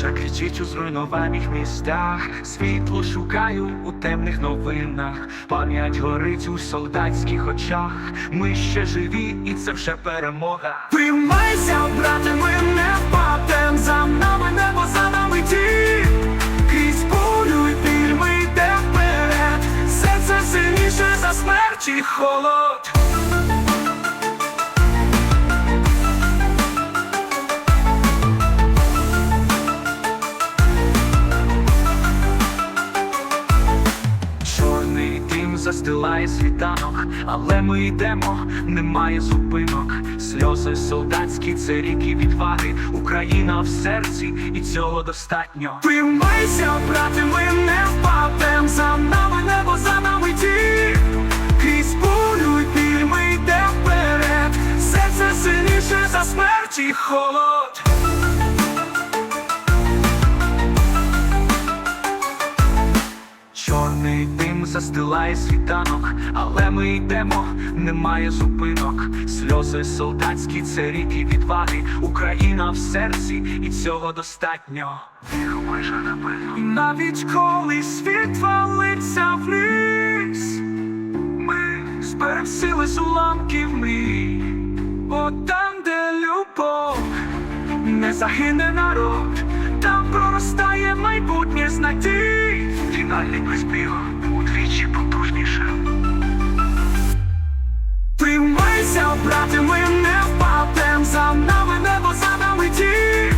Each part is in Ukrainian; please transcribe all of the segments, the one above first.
Мовчить у зруйнованих містах, світло шукаю у темних новинах, пам'ять горить у солдатських очах. Ми ще живі, і це вже перемога. Приймайся, брате, ми не впадем за нами небо за нами ті. Крізь болю й біль ми йдем вперед. Серце сильніше за смерть і холод. Застилає світанок, але ми йдемо, немає зупинок. Сльози солдатські, це ріки відваги, Україна в серці, і цього достатньо. Приймайся, брате, ми не впадем за нами небо, за нами ті. Крізь болю й ми йдемо вперед. Серце сильніше за смерть і холод. Застилає світанок, але ми йдемо, немає зупинок. Сльози солдатські, це ріки відваги, Україна в серці, і цього достатньо. І навіть коли світ валиться вниз, ми зберем сили з уламків мрій, бо там, де любов, не загине народ, там проростає майбутнє з надій. Фінальний приспів удвічі потужніше. Приймайся, брате, ми не впадем за нами небо, за нами ті.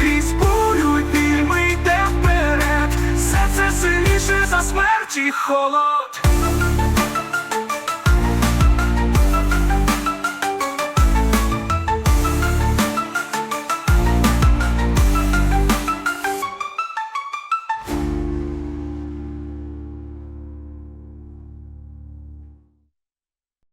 Крізь бурю біль ми йдемо вперед. Серце сильніше за смерть і холод.